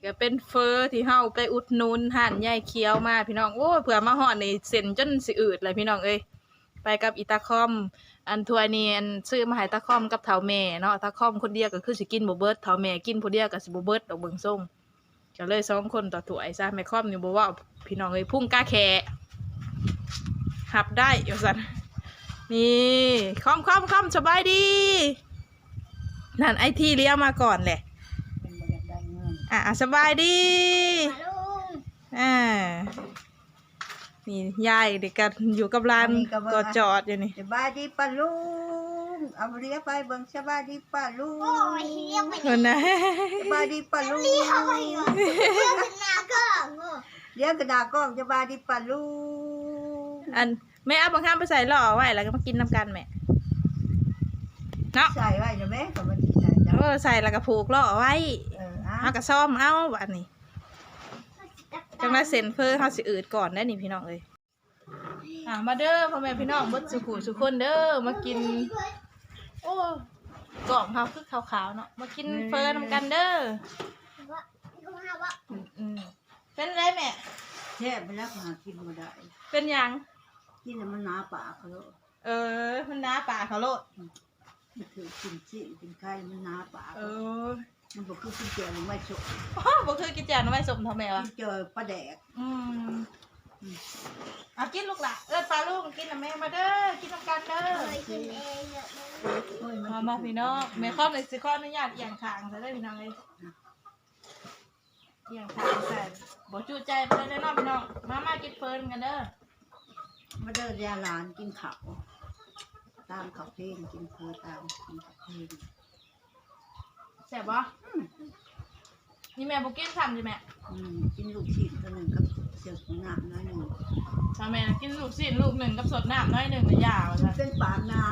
นี่ก็เป็นเฟอร์ที่เฮาไปอุดหนุนห่านใหญ่เคี้ยวมาพี่น้องโอ้เผื่อมาฮอดนี่เส้นจนสิอืดเลยพี่น้องเอ้ยไปกับอีตาคอม อันถ้วยนี่อันซื้อมาให้ตาคอมกับเฒ่าแม่เนาะตาคอมคนเดียวก็คือสิกินบ่เบิดเฒ่าแม่กินผู้เดียวก็สิบ่เบิดดอกเบิ่งส่งก็เลยสองคนต่อถ้วยซะแม่คอมนี่บ่เว้าพี่น้องเอ้ยพุ่งกล้าแขหับได้อยู่ซั่นนี่คอมคอมคอมสบายดี นั่นไอทีเลี้ยวมาก่อนแหละ อะสบายดีลุงอ่านี่ยายเด็กกันอยู่กับร้านกอดจอดอยู่นี่สบายดีป้าลุงเอาเรียกไปเบิ่งสบายดีป้าลุงโอ้ยเรียกไปคนนะสบายดีป้าลุงเรียกไปเหรอเรียกเป็นนาเก็งอเรียกกระดาษกล้องสบายดีป้าลุงอันแม่เอาบางข้ามไปใส่หล่อไว้แล้วก็มากินน้ำกันแม่เนาะใส่ไว้นะแม่กับมันสิใส่จ้ะเออใส่แล้วก็ผูกหล่อไว้ เอออะเอากระซ่อมเอาอันนี้จังได้เซ็นเฟอร์เขาสิอืดก่อนได้นี่พี่น้องเอ้ยอะมาเด้อพ่อแม่พี่น้องเบดสุขุสุขคนเด้อมากิน โอ้กล่องเขาคือขาวๆเนาะมากินเฟอร์นำกันเด้อว่าลุงฮาว่าอืมอืมเป็นไรแม่แช่ไปแล้วหากินมาได้เป็นหยังกินแล้วมันหนาปากเขาแล้วเออ มันหน้าป่าเขาโลดมันถือกินจี้กินไข่มันหนาปากเออ มันบอกคือกินเจียวหรือไม่สุกโอ้บ่คือกินแจวน้ำไม่สมทำไมวะกินเจอปลาแดกอืมเอากินลูกหละเออปลาลูกกินนะแม่มาเด้อกินน้ำกันเด้อเคยกินเองเนี่ยโอ้ยมันมามาพี่น้องแม่ครอบเลยสิขออนุญาตเอียงขางจะได้พี่น้องเลยเอียงขางใส่บ่จูใจไปเลยเนาะพี่น้องมามากินเฟิร์นกันเด้อมาเดินยาหลานกินข้าวตามข้าวเพลงกินเพลตามกินข้าวเพลง แซ่บบ่นี่แม่บ่กินซ้ำใช่ไหมอืมกินลูกชิ้นตัวหนึ่งกับเสือกของน้ำน้อยหนึ่งถ้าแม่กินลูกสิ้นลูกหนึ่งกับสดน้ำน้อยหนึ่งในยาวจ้ะเป็นปากนา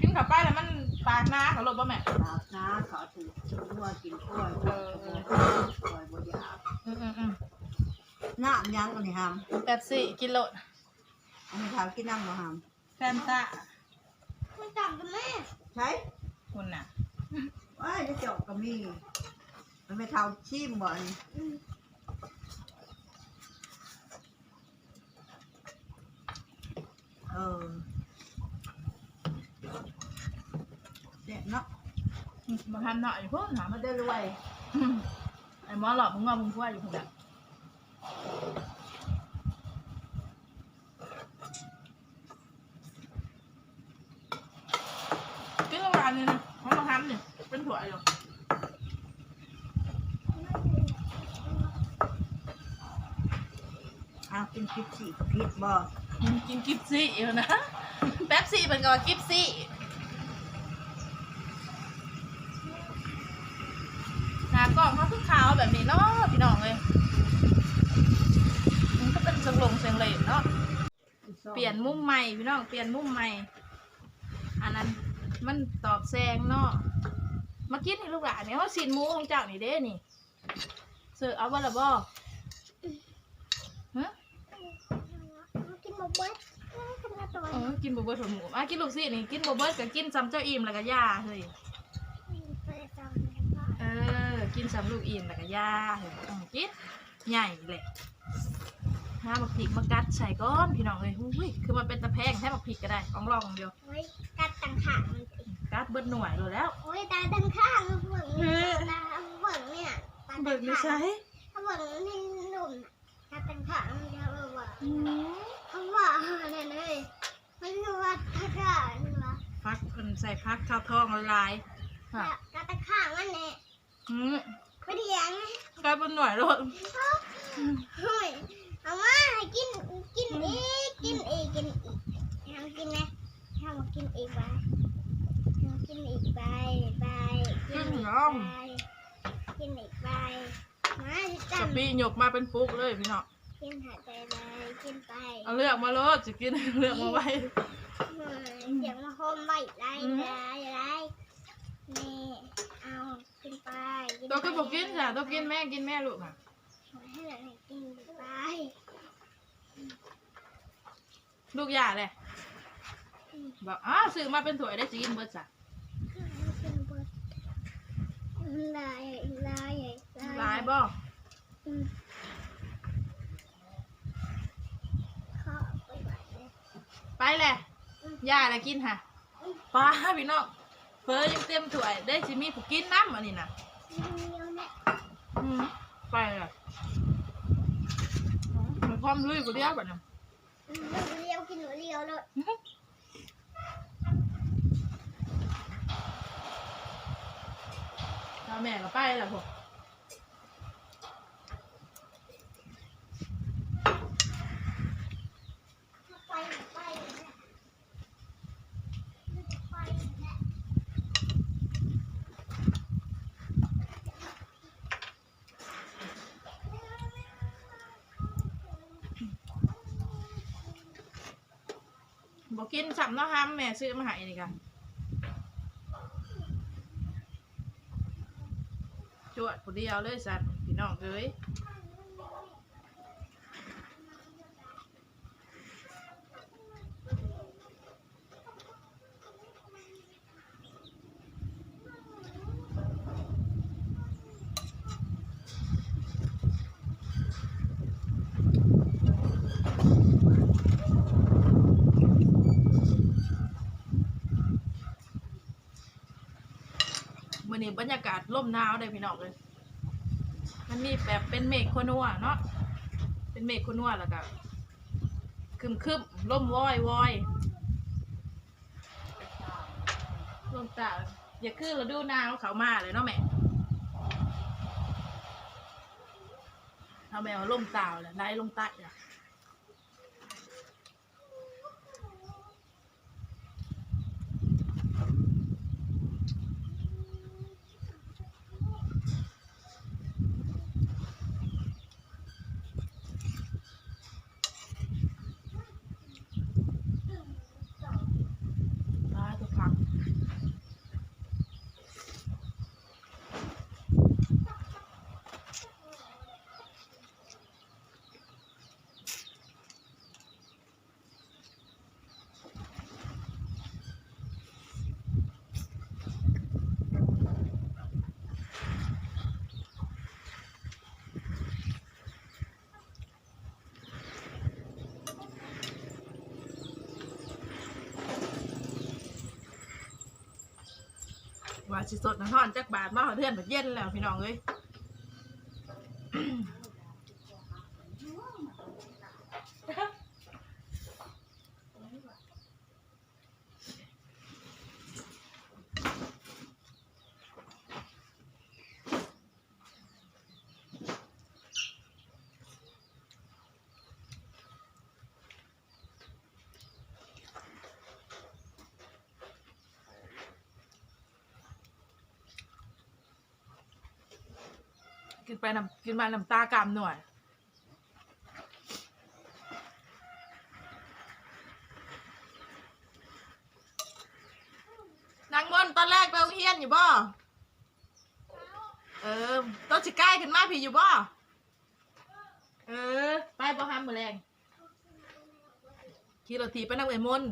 กินเข้าไปแล้วมันปากน้าเขาหลบบ่แม่ปากนาเขาถือชุบวัวกินกล้วยเออเออกล้วยบดยาอืมอืมอืมน้ำยังอันนี้ฮามแป๊บซี่กินโลดอันนี้ถามกินน้ำบ่ฮามแฟนตามันจับกันแม่ใช่คุณน่ะ ว้ยจะจบก็มี มันไม่เท่าชิมบ่อนเออเด็ดเนาะมาทำหน่อยพวกหามาได้รวยไอ้หมอหลอกมึงว่ามึงพูดอยู่คนเดียวกินโรงแรมนี่นะเขามาทำนี่เป็นถั่วอยู่ อ้าวกินพริกสี่กับพริกบ่อืมกินกิฟซี่อยู่นะแป๊บซี่เป็นก่อนกิฟซี่หากล่องเขาคือขาวแบบนี้เนาะพี่น้องเลยมันก็เป็นเสียงลงเสียงเหลนเนาะเปลี่ยนมุมใหม่พี่น้องเปลี่ยนมุมใหม่ อันนั้นมันตอบแซงเนาะมากินนี่ลูกหลานเนี่ยเขาสินหมูของเจ้านี่เด้นี่เสือเอาบ่ละบ่ฮะ กิน บะเบิ้ลกินกระต่ายเออกินบ่เบิดถมหมูมากินลูกสินี่กินบ่เบิดก็กินซ้ำเจ้าอิ่มแล้วก็ย่าเฮ้ยไปจังเออ กินซ้ำลูกอิ่มแล้วก็ย่าเฮ้ยต้องกินใหญ่เลยห้าบักพริกมากัดใส่ก้อนพี่น้องเลยหุ้ยคือมันเป็นตะแพงแค่บักพริกก็ได้ลองลองๆเดียวโอ้ยกัดตังข้างมันติกัดเบิดหน่วยเลยแล้ว โอ้ยตาตังข้างเบิ่งเนี่ยตาเบิ่งเนี่ยตาเบิดไม่ใช่ถ้าเบิ่งนี่หนุ่มตาตังข้างมันจะเออว่าเขาว่าเนี่ยเลยมันคือว่าตาข้างนี่วะ พักเพิ่น ใส่พักข้าวทองละลายค่ะตาตังข้างมันเนี่ยอืมไปเถียงกลายเป็นหน่วยรถเฮ้ยเอามาให้กินกินอีกกินอีกกินอีกทำกินไหมทำกินอีกไปทำกินอีกไปไปกินอีกไปกินอีกไปมาสิสจำปีหยกมาเป็นปุ๊กเลยพี่น้องกินหายใจไปกินไปเอาเลือกมาโลดจะกินเลือกมาไว้ เสียงมาโฮมไว้ไรไรไรนี่เอากินไปตัวก็บอกกินจ้ะตัวกินแม่กินแม่ลูกอะให้หลานกินไปลูกหย่าเลยบอกอ้าวซื้อมาเป็นถ้วยได้จะกินเบิดจ้ะลายลายลายหลายบ่อืมขอไปไหนเลยไปแหละ ย่าอะไรกินฮะป้าพี่น้องเพิ่ยังเต็มถ้วยได้สิมีผู้กินน้ำอันนี้นะเลี้ยวเนี่ยอืมไปเลยมันพร้อมลุยกูเดียวแบบนี้อืมเลี้ยวกินหนูเลี้ยวเลยแล้วแม่ก็ไปแล้วพวก ไปไปเนี่ยไปเนี่ย บอกกินสับเนาะฮัมแม่ซื้อมาให้นี่ค่ะจวดผู้เดียวเลยสัตว์พี่น้องเอ้ย มื่อนี้บรรยากาศร่มหนาวได้พี่น้องเลย มันมีแบบเป็นเมฆโคนัวเนาะ เป็นเมฆโคนัวแล้วก็คึมคึมร่มวอยวอยร่มตาอย่าคือเราดูหนาวเขามาเลยเนาะแม่เอาแม่เอาร่มตาวเลยไล่ลงใต้อะ ว่าสิสดน้ำทอนจากบาทมาเอเทือนแบบเย็นแล้วพี่น้องเอ้ย นไปน้ำกินมาน้ำตากามหน่อยนางมนต์ตอนแรกไปโรงเรียนอยู่บ่เออต้นสิใกล้ขึ้นมาพี่อยู่บ่เออ ไปบ่ห้ามมือแรงขี่รถถีบไปนั่งเอ็มน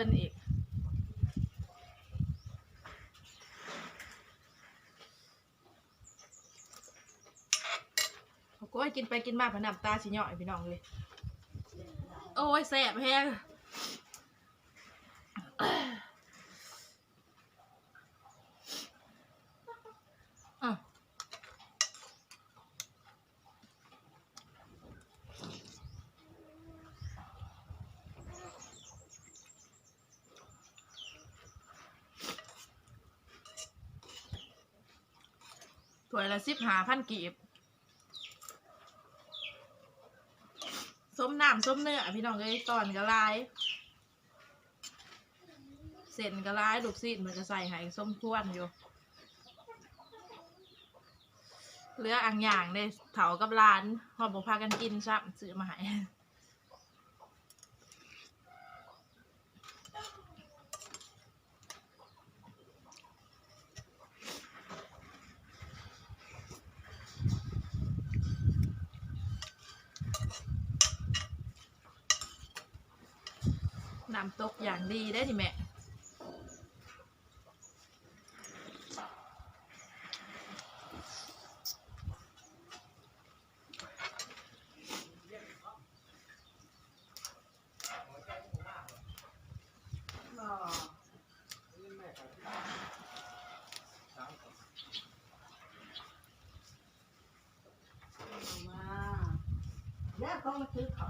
เอิญอีก โอ้ยกินไปกินมาผนับตาสิเหน่อยพี่น้องเลย โอ้ยแสบแฮง ถ้วยละสิบหาพันกีบส้มน้ำส้มเนื้อพี่น้องเอ้ยตอนก็ลายเส้นก็ลายลูกซีดมันก็ใส่ให้ส้มควนอยู่เลืออังอย่างเลยเถากับร้านหอบอกพากันกินซ้ำซื้อมาให้ ตกอย่างดีได้ดิแม่ แล้วเขามาซื้อของ